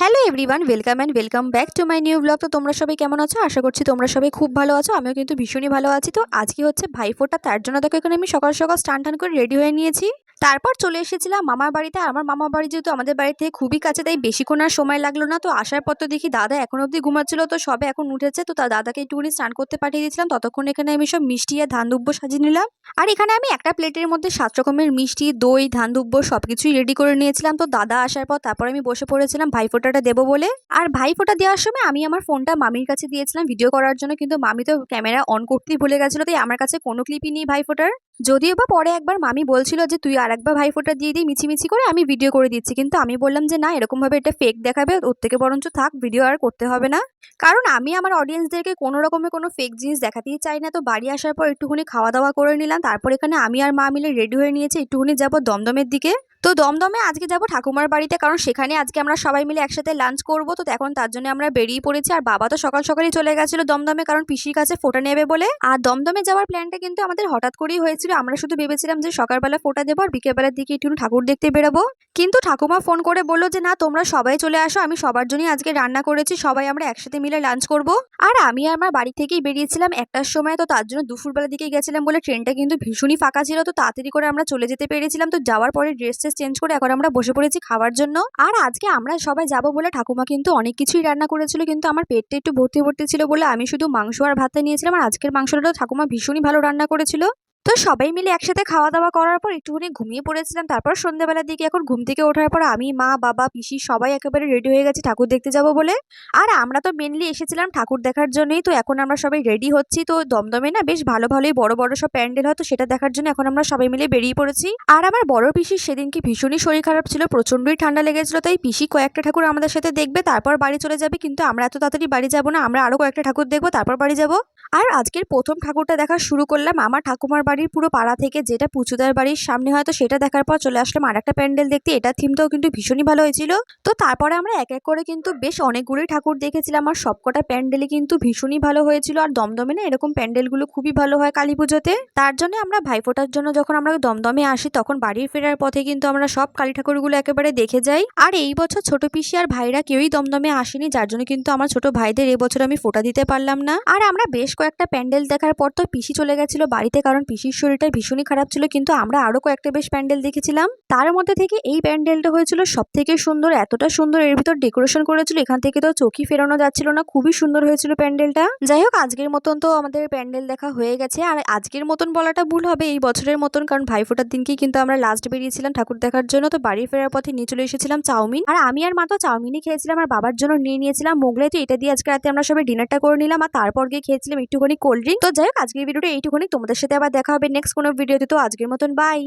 Hello everyone welcome and welcome back to my new blog তো তোমরা সবাই কেমন আছো? আশা করছি তোমরা সবাই খুব ভালো আছো, আমিও কিন্তু ভীষণই ভালো আছি। তো আজকে হচ্ছে ভাইফোঁটা, তার জন্য দেখো এখানে আমি সকাল সকাল স্টান টান করে রেডি হয়ে নিয়েছি। তারপর চলে এসেছিলাম মামার বাড়িতে। আর আমার মামার বাড়ি যেহেতু আমাদের বাড়ি থেকে খুবই কাছে, তাই বেশিক্ষণ আর সময় লাগল না। তো আসার পর তো দেখি দাদা এখন অবধি ঘুমাচ্ছিল, তো সবে এখন উঠেছে। তো তার দাদাকে একটুখানি স্নান করতে পাঠিয়ে দিয়েছিলাম। ততক্ষণ এখানে আমি সব মিষ্টি আর ধান দুব্য সাজিয়ে নিলাম। আর এখানে আমি একটা প্লেটের মধ্যে সাত রকমের মিষ্টি, দই, ধান দুব্য সব কিছুই রেডি করে নিয়েছিলাম। তো দাদা আসার পর তারপর আমি বসে পড়েছিলাম ভাইফোঁটাটা দেবো বলে। আর ভাইফোঁটা দেওয়ার সময় আমি আমার ফোনটা মামির কাছে দিয়েছিলাম ভিডিও করার জন্য। কিন্তু মামি তো ক্যামেরা অন করতেই ভুলে গেছিল, তাই আমার কাছে কোনো ক্লিপই নেই ভাইফোঁটার যদিও বা পরে একবার মামি বলছিল যে, তুই আর একবার ভাইফোঁটা দিয়ে দিই মিছিমিছি করে আমি ভিডিও করে দিচ্ছি। কিন্তু আমি বললাম যে, না, এরকমভাবে এটা ফেক দেখাবে, ওর থেকে বরঞ্চ থাক ভিডিও আর করতে হবে না। কারণ আমি আমার অডিয়েন্সদেরকে কোনো রকমের কোনো ফেক জিনিস দেখাতেই চাই না। তো বাড়ি আসার পর একটুখানি খাওয়া দাওয়া করে নিলাম। তারপর এখানে আমি আর মা মিলে রেডি হয়ে নিয়েছি, একটুখানি যাব দমদমের দিকে। তো দমদমে আজকে যাব ঠাকুমার বাড়িতে, কারণ সেখানে আজকে আমরা সবাই মিলে একসাথে লাঞ্চ করব। তো এখন তার জন্য আমরা বেরিয়ে পড়েছি। আর বাবা তো সকাল সকালই চলে গেছিল দমদমে, কারণ পিসির কাছে ফোটা নেবে বলে। আর দমদমে যাওয়ার প্ল্যানটা কিন্তু আমাদের হঠাৎ করেই হয়েছিল। আমরা শুধু ভেবেছিলাম যে সকালবেলা ফোটা দেবো আর বিকেলবেলার দিকে একটু ঠাকুর দেখতে বেরোবো। কিন্তু ঠাকুমা ফোন করে বলল যে, না, তোমরা সবাই চলে আসো। আমি সবার জন্যই আজকে রান্না করেছি। সবাই আমরা একসাথে মিলে লাঞ্চ করব। আর আমি আমার বাড়ি থেকেই বেরিয়েছিলাম একটার সময়। তো তার জন্য দুপুরবেলার দিকে গেছিলাম বলে ট্রেনটা কিন্তু ভীষণই ফাঁকা ছিল। তো তাড়াতাড়ি করে আমরা চলে যেতে পেরেছিলাম। তো যাওয়ার পরে ড্রেস চেঞ্জ করে এখন আমরা বসে পড়েছি খাওয়ার জন্য। আর আজকে আমরা সবাই যাব বলে ঠাকুমা কিন্তু অনেক কিছুই রান্না করেছিল, কিন্তু আমার পেটটা একটু ভর্তি ভর্তি ছিল বলে আমি শুধু মাংস আর ভাতটা নিয়েছিলাম। আর আজকের মাংসটা ঠাকুমা ভীষণই ভালো রান্না করেছিল। তো সবাই মিলে একসাথে খাওয়া দাওয়া করার পর একটুখানি ঘুমিয়ে পড়েছিলাম। তারপর সন্ধ্যাবেলার দিকে এখন ঘুম থেকে ওঠার পর আমি, মা, বাবা, পিসি সবাই একেবারে রেডি হয়ে গেছি ঠাকুর দেখতে যাব বলে। আর আমরা তো মেনলি এসেছিলাম ঠাকুর দেখার জন্যই, তো এখন আমরা সবাই রেডি হচ্ছি। তো দমদমে না বেশ ভালো ভালোই বড় বড় সব প্যান্ডেল হয়, তো সেটা দেখার জন্য এখন আমরা সবাই মিলে বেরিয়ে পড়েছি। আর আমার বড় পিসির সেদিনকে ভীষণই শরীর খারাপ ছিল, প্রচণ্ডই ঠান্ডা লেগেছিল, তাই পিসি কয়েকটা ঠাকুর আমাদের সাথে দেখবে, তারপর বাড়ি চলে যাবে। কিন্তু আমরা এত তাড়াতাড়ি বাড়ি যাব না, আমরা আরও কয়েকটা ঠাকুর দেখব, তারপর বাড়ি যাব। আর আজকের প্রথম ঠাকুরটা দেখা শুরু করলাম আমার ঠাকুমার বাড়ির পুরো পাড়া থেকে যেটা পুচুদার বাড়ির সামনে হয়তো সেটা দেখার পর চলে আসলাম আর একটা প্যান্ডেল দেখতে। এটা থিমটাও কিন্তু ভীষণই ভালো হয়েছিল। তো তারপরে আমরা এক এক করে কিন্তু বেশ অনেকগুলোই ঠাকুর দেখেছিলাম। আর সবকটা প্যান্ডেলই কিন্তু ভীষণই ভালো হয়েছিল। আর দমদমে না এরকম প্যান্ডেলগুলো খুবই ভালো হয় কালী পুজোতে। তার জন্য আমরা ভাইফোঁটার জন্য যখন আমরা দমদমে আসি তখন বাড়ির ফেরার পথে কিন্তু আমরা সব কালী ঠাকুরগুলো একেবারে দেখে যাই। আর এই বছর ছোট পিসি আর ভাইরা কেউই দমদমে আসেনি, যার জন্য কিন্তু আমার ছোট ভাইদের এবছর আমি ফোটা দিতে পারলাম না। আর আমরা বেশ কয়েকটা প্যান্ডেল দেখার পর তো পিসি চলে গেছিল বাড়িতে, কারণ পিসির শরীরটা ভীষণই খারাপ ছিল, কিন্তু আমরা আরও কয়েকটা বেশ প্যান্ডেল দেখেছিলাম। তার মধ্যে থেকে এই প্যান্ডেলটা হয়েছিল সব থেকে সুন্দর, এতটা সুন্দর এর ভিতর ডেকোরেশন করেছিল, এখান থেকে তো চোখই ফেরানো যাচ্ছিল না, খুবই সুন্দর হয়েছিল প্যান্ডেলটা। যাই হোক, আজকের মতন তো আমাদের প্যান্ডেল দেখা হয়ে গেছে, আর আজকের মতন বলাটা ভুল হবে এই বছরের মতন, কারণ ভাইফোঁটার দিনকেই কিন্তু আমরা লাস্ট বেরিয়েছিলাম ঠাকুর দেখার জন্য, তো বাড়ি ফেরার পথে নিয়ে চলে এসেছিলাম চাউমিন। আর আমি আর মা তো চাউমিনই খেয়েছিলাম, আর বাবার জন্য নিয়ে নিয়েছিলাম মোগলাই, তো এটা দিয়ে আজকে রাতে আমরা সবাই ডিনারটা করে নিলাম, আর তারপর গিয়ে খেয়েছিলাম একটুখানি কোল্ড ড্রিঙ্ক তো যাই হোক, আজকের ভিডিওটা এইটুকুনি, তোমাদের সাথে আবার দেখা হবে নেক্সট কোনো ভিডিওতে। তো আজকের মতন বাই